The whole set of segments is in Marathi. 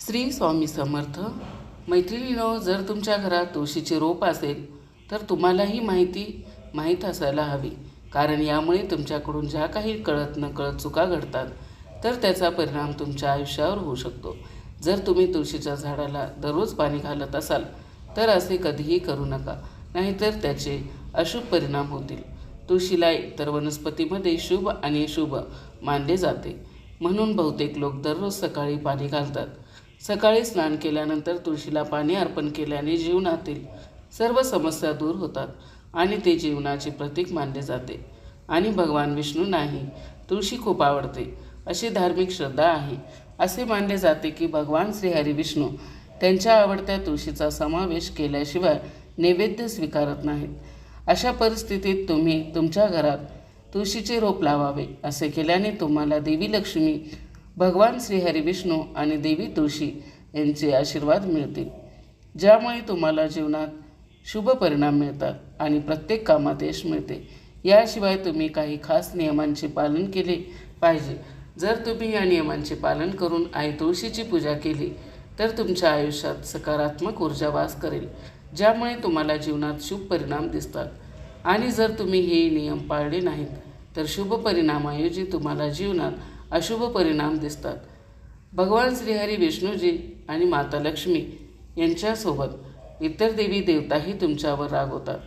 श्री स्वामी समर्थ मैत्रिणीनो जर तुमच्या घरात तुळशीचे रोप असेल तर तुम्हालाही माहिती माहीत असायला हवी. कारण यामुळे तुमच्याकडून ज्या काही कळत न कळत चुका घडतात तर त्याचा परिणाम तुमच्या आयुष्यावर होऊ शकतो. जर तुम्ही तुळशीच्या झाडाला दररोज पाणी घालत असाल तर असे कधीही करू नका. नाहीतर त्याचे अशुभ परिणाम होतील. तुळशीला इतर वनस्पतीमध्ये शुभ आणि शुभ मानले जाते. म्हणून बहुतेक लोक दररोज सकाळी पाणी घालतात. सकाळी स्नान केल्यानंतर तुळशीला पाणी अर्पण केल्याने जीवनातील सर्व समस्या दूर होतात आणि ते जीवनाचे प्रतीक मानले जाते. आणि भगवान विष्णू नाही तुळशी खूप आवडते अशी धार्मिक श्रद्धा आहे. असे मानले जाते की भगवान श्रीहरी विष्णू त्यांच्या आवडत्या तुळशीचा समावेश केल्याशिवाय नैवेद्य स्वीकारत नाहीत. अशा परिस्थितीत तुम्ही तुमच्या घरात तुळशीचे रोप लावावे असे केल्याने तुम्हाला देवी लक्ष्मी भगवान श्रीहरी विष्णू आणि देवी तुळशी यांचे आशीर्वाद मिळतील. ज्यामुळे तुम्हाला जीवनात शुभ परिणाम मिळतात आणि प्रत्येक कामात यश मिळते. याशिवाय तुम्ही काही खास नियमांचे पालन केले पाहिजे. जर तुम्ही या नियमांचे पालन करून आई तुळशीची पूजा केली तर तुमच्या आयुष्यात सकारात्मक ऊर्जा वास करेल ज्यामुळे तुम्हाला जीवनात शुभ परिणाम दिसतात. आणि जर तुम्ही हे नियम पाळले नाहीत तर शुभ परिणामाऐवजी तुम्हाला जीवनात अशुभ परिणाम दिसतात. भगवान श्रीहरी विष्णूजी आणि माता लक्ष्मी यांच्यासोबत इतर देवी देवताही तुमच्यावर रागवतात.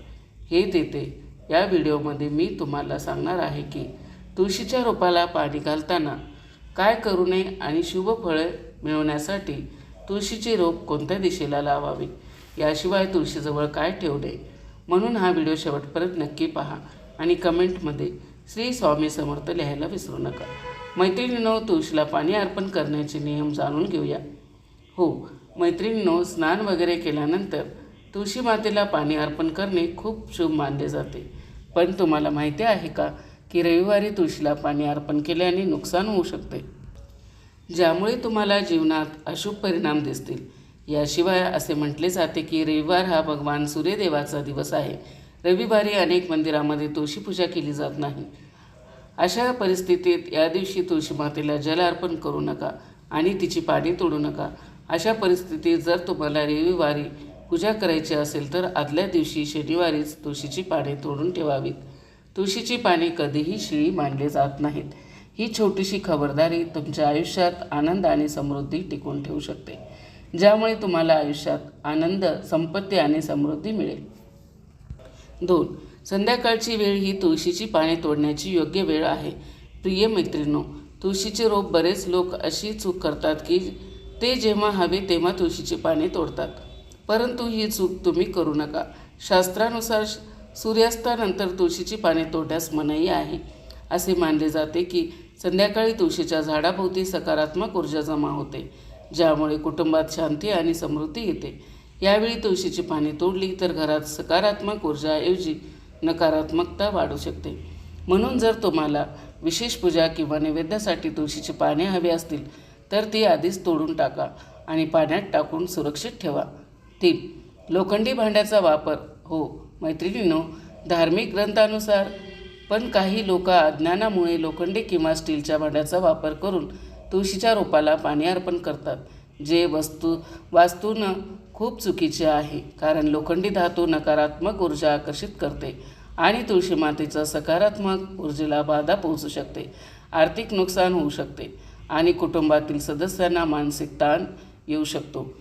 हे देते या व्हिडिओमध्ये मी तुम्हाला सांगणार आहे की तुळशीच्या रोपाला पाणी घालताना काय करू नये आणि शुभ फळे मिळवण्यासाठी तुळशीचे रोप कोणत्या दिशेला लावावे? याशिवाय तुळशीजवळ काय ठेवू नये? म्हणून हा व्हिडिओ शेवटपर्यंत नक्की पहा आणि कमेंटमध्ये श्री स्वामी समर्थ लिहायला विसरू नका. मैत्रिणीनो तुळशीला पाणी अर्पण करण्याचे नियम जाणून घेऊया. हो मैत्रिणीनो स्नान वगैरे केल्यानंतर तुळशी मातेला पाणी अर्पण करणे खूप शुभ मानले जाते. पण तुम्हाला माहिती आहे का की रविवारी तुळशीला पाणी अर्पण केल्याने नुकसान होऊ शकते? ज्यामुळे तुम्हाला जीवनात अशुभ परिणाम दिसतील. याशिवाय असे म्हटले जाते की रविवार हा भगवान सूर्यदेवाचा दिवस आहे. रविवारी अनेक मंदिरामध्ये तुळशी पूजा केली जात नाही. अशा परिस्थितीत या दिवशी तुळशी मातेला जल अर्पण करू नका आणि तिची पाणी तोडू नका. अशा परिस्थितीत जर तुम्हाला रविवारी पूजा करायची असेल तर आदल्या दिवशी शनिवारीच तुळशीची पाने तोडून ठेवावीत. तुळशीची पाने कधीही शिळी मानली जात नाहीत. ही छोटीशी खबरदारी तुमच्या आयुष्यात आनंद आणि समृद्धी टिकून ठेवू शकते. ज्यामुळे तुम्हाला आयुष्यात आनंद संपत्ती आणि समृद्धी मिळेल. दोन संध्याकाळची वेळ ही तुळशीची पाने तोडण्याची योग्य वेळ आहे. प्रिय मैत्रिणो तुळशीचे रोप बरेच लोक अशी चूक करतात की ते जेव्हा हवे तेव्हा तुळशीची पाने तोडतात. परंतु ही चूक तुम्ही करू नका. शास्त्रानुसार सूर्यास्तानंतर तुळशीची पाने तोडण्यास मनाई आहे. असे मानले जाते की संध्याकाळी तुळशीच्या झाडाभोवती सकारात्मक ऊर्जा जमा होते ज्यामुळे कुटुंबात शांती आणि समृद्धी येते. यावेळी तुळशीची पाने तोडली तर घरात सकारात्मक ऊर्जाऐवजी नकारात्मकता वाढू शकते. म्हणून जर तुम्हाला विशेष पूजा किंवा नैवेद्यासाठी तुळशीची पाने हवी असतील तर ती आधीच तोडून टाका आणि पाण्यात टाकून सुरक्षित ठेवा. तीन लोखंडी भांड्याचा वापर. हो मैत्रिणींनो धार्मिक ग्रंथानुसार पण काही लोक अज्ञानामुळे लोखंडी किंवा स्टीलच्या भांड्याचा वापर करून तुळशीच्या रोपाला पाणी अर्पण करतात. जे वस्तू वास्तूनं खूप चुकीचे आहे. कारण लोखंडी धातू नकारात्मक ऊर्जा आकर्षित करते आणि तुळशी मातीचं सकारात्मक ऊर्जेला बाधा पोहोचू शकते. आर्थिक नुकसान होऊ शकते आणि कुटुंबातील सदस्यांना मानसिक ताण येऊ शकतो.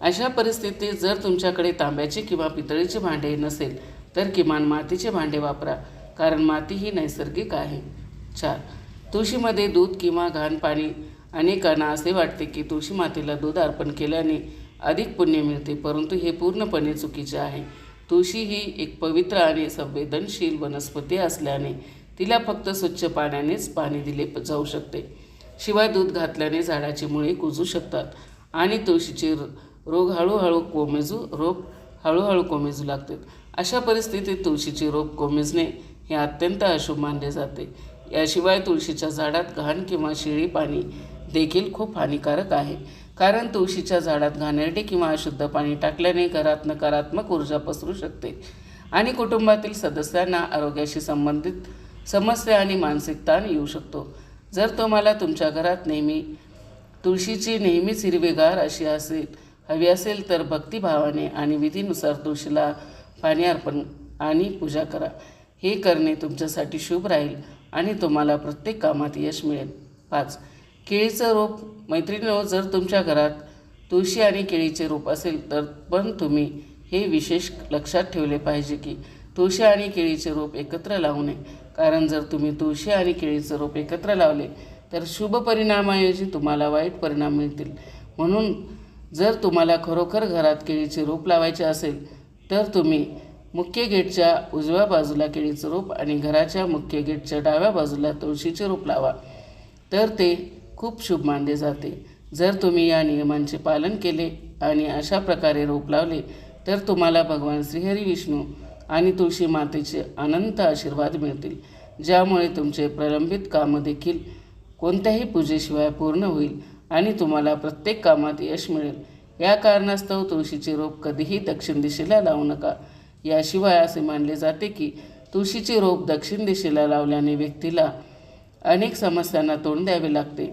अशा परिस्थितीत जर तुमच्याकडे तांब्याचे किंवा पितळीचे भांडे नसेल तर किमान मातीचे भांडे वापरा कारण माती ही नैसर्गिक आहे. चार. तुळशीमध्ये दूध किंवा घाण पाणी अनेकांना असे वाटते की तुळशी मातेला दूध अर्पण केल्याने अधिक पुण्य मिळते परंतु हे पूर्णपणे चुकीचे आहे. तुळशी ही एक पवित्र आणि संवेदनशील वनस्पती असल्याने तिला फक्त स्वच्छ पाण्यानेच पाणी दिले जाऊ शकते. शिवाय दूध घातल्याने झाडाची मुळे कुजू शकतात आणि तुळशीचे रोग हळूहळू कोमेजू रोग हळूहळू कोमेजू लागतात. अशा परिस्थितीत तुळशीचे रोग कोमेजणे हे अत्यंत अशुभ मानले जाते. याशिवाय तुळशीच्या झाडात घाण किंवा शिळी पाणी देखील खूप हानिकारक आहे. कारण तुळशीच्या झाडात घाणेरडे किंवा अशुद्ध पाणी टाकल्याने घरात नकारात्मक ऊर्जा पसरू शकते. आणि कुटुंबातील सदस्यांना आरोग्याशी संबंधित समस्या आणि मानसिक ताण येऊ शकतो. जर तुम्हाला तुमच्या घरात नेहमी तुळशीची नेहमीच हिरवेगार अशी असेल हवी असेल तर भक्तिभावाने आणि विधीनुसार तुळशीला पाणी अर्पण आणि पूजा करा. हे करणे तुमच्यासाठी शुभ राहील आणि तुम्हाला प्रत्येक कामात यश मिळेल. पाच केळीचं रोप मैत्रिणीनो जर तुमच्या घरात तुळशी आणि केळीचे रोप असेल तर पण तुम्ही हे विशेष लक्षात ठेवले पाहिजे की तुळशी आणि केळीचे रोप एकत्र लावू नये. कारण जर तुम्ही तुळशी आणि केळीचं रोप एकत्र लावले तर शुभ परिणामाऐवजी तुम्हाला वाईट परिणाम मिळतील. म्हणून जर तुम्हाला खरोखर घरात केळीचे रोप लावायचे असेल तर तुम्ही मुख्य गेटच्या उजव्या बाजूला केळीचं रोप आणि घराच्या मुख्य गेटच्या डाव्या बाजूला तुळशीचे रोप लावा. तर ते खूप शुभ मानले जाते. जर तुम्ही या नियमांचे पालन केले आणि अशा प्रकारे रोप लावले तर तुम्हाला भगवान श्रीहरी विष्णू आणि तुळशी मातेचे अनंत आशीर्वाद मिळतील. ज्यामुळे तुमचे प्रलंबित कामं देखील कोणत्याही पूजेशिवाय पूर्ण होईल आणि तुम्हाला प्रत्येक कामात यश मिळेल. या कारणास्तव तुळशीचे रोप कधीही दक्षिण दिशेला लावू नका. याशिवाय असे मानले जाते की तुळशीचे रोप दक्षिण दिशेला लावल्याने व्यक्तीला अनेक समस्यांना तोंड द्यावे लागते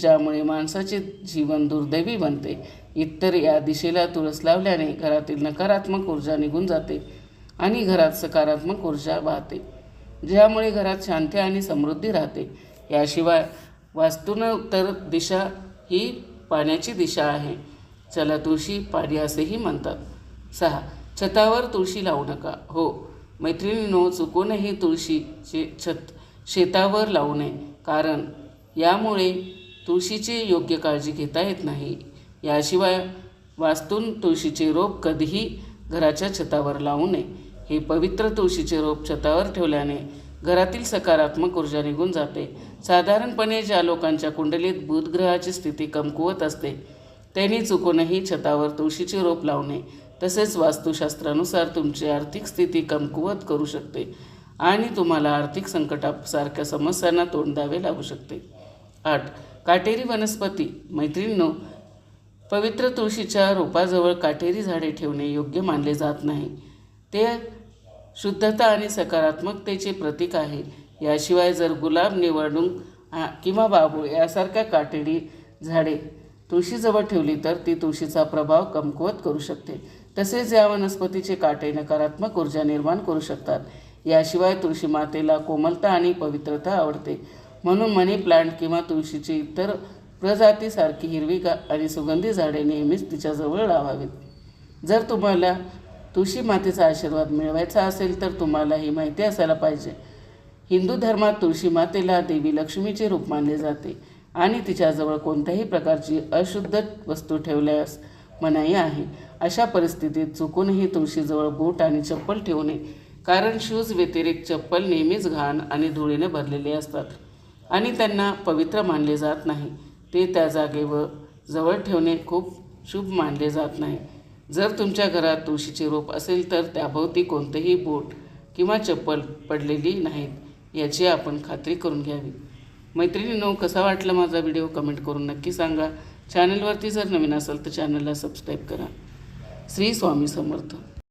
ज्यामुळे माणसाचे जीवन दुर्दैवी बनते. इतर या दिशेला तुळस लावल्याने घरातील नकारात्मक ऊर्जा निघून जाते आणि घरात सकारात्मक ऊर्जा वाहते ज्यामुळे घरात शांती आणि समृद्धी राहते. याशिवाय वास्तून उत्तर दिशा ही पाण्याची दिशा आहे. चला तुळशी पाणी असेही म्हणतात. सहा छतावर तुळशी लावू नका. हो मैत्रिणीनो चुकूनही तुळशीचे छत शेतावर लावू नये. कारण यामुळे तुळशीची योग्य काळजी घेता येत नाही. याशिवाय वास्तून तुळशीचे रोप कधीही घराच्या छतावर लावू नये. हे पवित्र तुळशीचे रोप छतावर ठेवल्याने घरातील सकारात्मक ऊर्जा निघून जाते. साधारणपणे ज्या लोकांच्या कुंडलीत बुधग्रहाची स्थिती कमकुवत असते त्यांनी चुकूनही छतावर तुळशीचे रोप लावणे तसेच वास्तुशास्त्रानुसार तुमची आर्थिक स्थिती कमकुवत करू शकते. आणि तुम्हाला आर्थिक संकटासारख्या समस्यांना तोंड द्यावे लागू शकते. आठ काटेरी वनस्पती मैत्रिणींनो पवित्र तुळशीच्या रोपाजवळ काटेरी झाडे ठेवणे योग्य मानले जात नाही. ते शुद्धता आणि सकारात्मकतेचे प्रतीक आहे. याशिवाय जर गुलाब निवडणूक हा किंवा बाबू यासारख्या काटेरी झाडे तुळशीजवळ ठेवली तर ती तुळशीचा प्रभाव कमकुवत करू शकते. तसेच या वनस्पतीचे काटे नकारात्मक ऊर्जा निर्माण करू शकतात. याशिवाय तुळशी मातेला कोमलता आणि पवित्रता आवडते. म्हणून मनी प्लांट किंवा तुळशीची इतर प्रजातीसारखी हिरवी का आणि सुगंधी झाडे नेहमीच तिच्याजवळ लावावीत. जर तुम्हाला तुळशी मातेचा आशीर्वाद मिळवायचा असेल तर तुम्हाला ही माहिती असायला पाहिजे. हिंदू धर्मात तुळशी मातेला देवी लक्ष्मीचे रूप मानले जाते आणि तिच्याजवळ कोणत्याही प्रकारची अशुद्ध वस्तू ठेवल्यास मनाई आहे. अशा परिस्थितीत चुकूनही तुळशीजवळ बूट आणि चप्पल ठेवू नये. कारण शूज व्यतिरिक्त चप्पल नेहमीच घाण आणि धुळीने भरलेले असतात. आणि त्यांना पवित्र मानले जात नाही. ते त्या जागेवर जवळ ठेवणे खूप शुभ मानले जात नाही. जर तुमच्या घरात तुळशीचे रोप असेल तर त्याभोवती कोणतेही बोट किंवा चप्पल पडलेली नाहीत याची आपण खात्री करून घ्यावी. मैत्रिणींनो कसा वाटला माझा व्हिडिओ कमेंट करून नक्की सांगा. चॅनलवरती जर नवीन असेल तर चॅनलला सबस्क्राईब करा. श्री स्वामी समर्थ.